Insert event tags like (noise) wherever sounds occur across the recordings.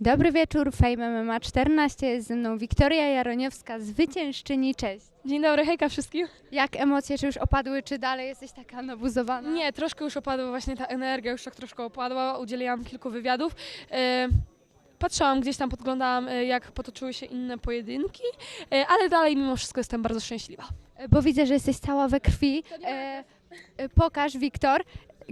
Dobry wieczór, Fame MMA 14. Jest ze mną Wiktoria Jaroniowska, zwyciężczyni. Cześć. Dzień dobry, hejka wszystkim. Jak emocje, czy już opadły, czy dalej jesteś taka nabuzowana? Nie, troszkę już opadła właśnie ta energia, już tak troszkę opadła. Udzieliłam kilku wywiadów. E, patrzyłam gdzieś tam, podglądałam e, jak potoczyły się inne pojedynki, e, ale dalej mimo wszystko jestem bardzo szczęśliwa. Bo widzę, że jesteś cała we krwi. Pokaż, Wiktor.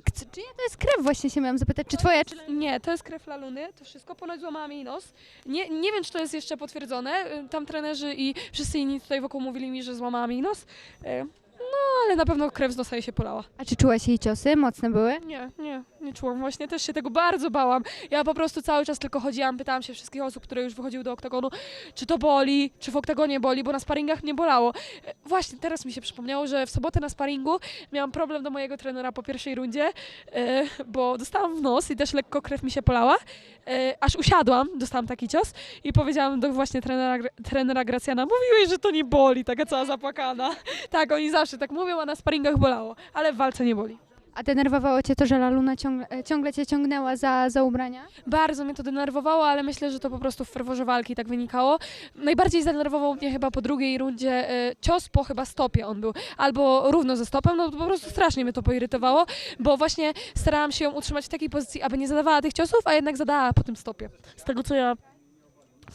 K- Czyja to jest krew? Właśnie się miałam zapytać, czy twoja, czy... Nie, to jest krew Laluny, to wszystko ponoć złamała mi nos. Nie, nie wiem, czy to jest jeszcze potwierdzone. E, Tam trenerzy i wszyscy inni tutaj wokół mówili mi, że złamała mi nos. E, no, ale na pewno krew z nosa jej się polała. A czy czułaś jej ciosy? Mocne były? Nie, nie, nie czułam. Właśnie też się tego bardzo bałam. Ja po prostu cały czas tylko chodziłam, pytałam się wszystkich osób, które już wychodziły do oktagonu, czy to boli, czy w oktagonie boli, bo na sparingach mnie bolało. E, Właśnie teraz mi się przypomniało, że w sobotę na sparingu miałam problem do mojego trenera po pierwszej rundzie, e, bo dostałam w nos i też lekko krew mi się polała. E, aż usiadłam, dostałam taki cios i powiedziałam do właśnie trenera, trenera Gracjana, mówiłeś, że to nie boli, taka cała zapłakana. Tak, oni zawsze tak mówią, a na sparingach bolało, ale w walce nie boli. A denerwowało cię to, że Laluna ciągle, e, ciągle cię ciągnęła za, za ubrania? Bardzo mnie to denerwowało, ale myślę, że to po prostu w ferworze walki tak wynikało. Najbardziej zdenerwował mnie chyba po drugiej rundzie e, cios po chyba stopie on był, albo równo ze stopem, no po prostu strasznie mnie to poirytowało, bo właśnie starałam się ją utrzymać w takiej pozycji, aby nie zadawała tych ciosów, a jednak zadała po tym stopie. Z tego co ja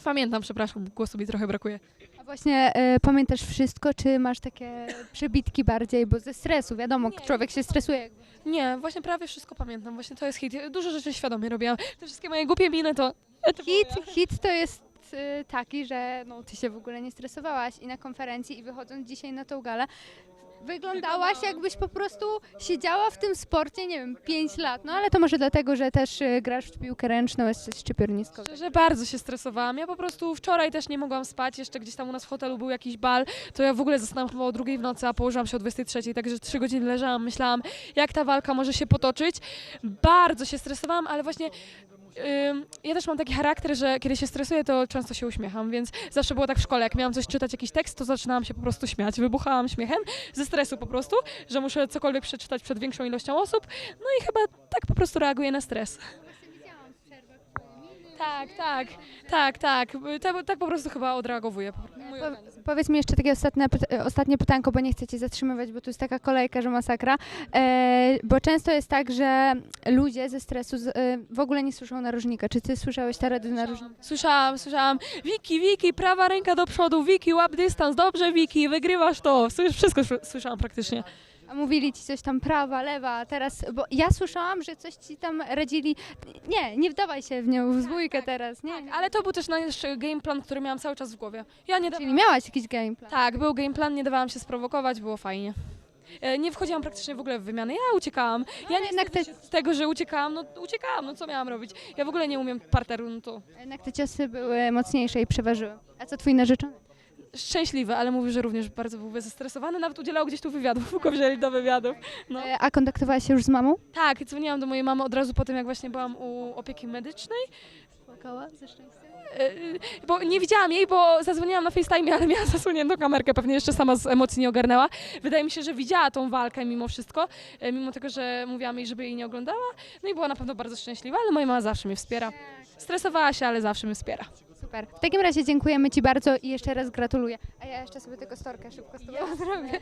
pamiętam, przepraszam, głosu mi trochę brakuje. A właśnie e, pamiętasz wszystko, czy masz takie przebitki bardziej, bo ze stresu, wiadomo, Nie. człowiek się stresuje. jakby. Nie, właśnie prawie wszystko pamiętam, właśnie to jest hit. Dużo rzeczy świadomie robiłam. Te wszystkie moje głupie miny to... to Hit, ja. hit to jest y, taki, że no, ty się w ogóle nie stresowałaś i na konferencji i wychodząc dzisiaj na tą galę wyglądałaś jakbyś po prostu siedziała w tym sporcie, nie wiem, 5 lat. No ale to może dlatego, że też y, grasz w piłkę ręczną, jesteś szczypiornisko. Szczerze bardzo się stresowałam. Ja po prostu wczoraj też nie mogłam spać, jeszcze gdzieś tam u nas w hotelu był jakiś bal, to ja w ogóle zasnęłam chyba o drugiej w nocy, a położyłam się o 23, także trzy godziny leżałam, myślałam, jak ta walka może się potoczyć. Bardzo się stresowałam, ale właśnie ym, ja też mam taki charakter, że kiedy się stresuję, to często się uśmiecham, więc zawsze było tak w szkole, jak miałam coś czytać, jakiś tekst, to zaczynałam się po prostu śmiać, wybuchałam śmiechem ze stresu po prostu, że muszę cokolwiek przeczytać przed większą ilością osób, no i chyba tak po prostu reaguję na stres. Tak, tak, tak, tak. Tak, tak po prostu chyba odreagowuję. Mój Po, organizm. powiedz mi jeszcze takie ostatnie, e, ostatnie pytanko, bo nie chcę cię zatrzymywać, bo tu jest taka kolejka, że masakra. E, bo często jest tak, że ludzie ze stresu z, e, w ogóle nie słyszą narożnika. Czy ty słyszałeś te rady narożnika? Słyszałam, słyszałam. Wiki, Wiki, prawa ręka do przodu, Wiki, łap dystans, dobrze Wiki, wygrywasz to. Wszystko sły- słyszałam praktycznie. A mówili ci coś tam prawa, lewa, a teraz, bo ja słyszałam, że coś ci tam radzili. Nie, nie wdawaj się w nią w dwójkę teraz, nie. Tak, ale to był też nasz game plan, który miałam cały czas w głowie. Ja nie Czyli dawałam... miałaś jakiś gameplan. Tak, był game plan, nie dawałam się sprowokować, było fajnie. E, Nie wchodziłam praktycznie w ogóle w wymiany, ja uciekałam. Ja nie jednak jednak te- z tego, że uciekałam, no uciekałam, no co miałam robić? Ja w ogóle nie umiem parteru, no to Jednak te ciosy były mocniejsze i przeważyły. A co twój narzeczony? Szczęśliwy, ale mówił, że również bardzo był zestresowany, nawet udzielał gdzieś tu wywiadów, (laughs) go wzięli do wywiadów. No. E, A kontaktowałaś się już z mamą? Tak, dzwoniłam do mojej mamy od razu po tym, jak właśnie byłam u opieki medycznej, Płakała ze szczęścia. e, bo nie widziałam jej, bo zadzwoniłam na FaceTime, ale miała (laughs) zasłoniętą kamerkę, pewnie jeszcze sama z emocji nie ogarnęła. Wydaje mi się, że widziała tą walkę mimo wszystko, e, mimo tego, że mówiłam jej, żeby jej nie oglądała, no i była na pewno bardzo szczęśliwa, ale moja mama zawsze mnie wspiera. Stresowała się, ale zawsze mnie wspiera. Super. W takim razie dziękujemy Ci bardzo i jeszcze raz gratuluję. A ja jeszcze sobie tego storkę szybko z Tobą zrobię.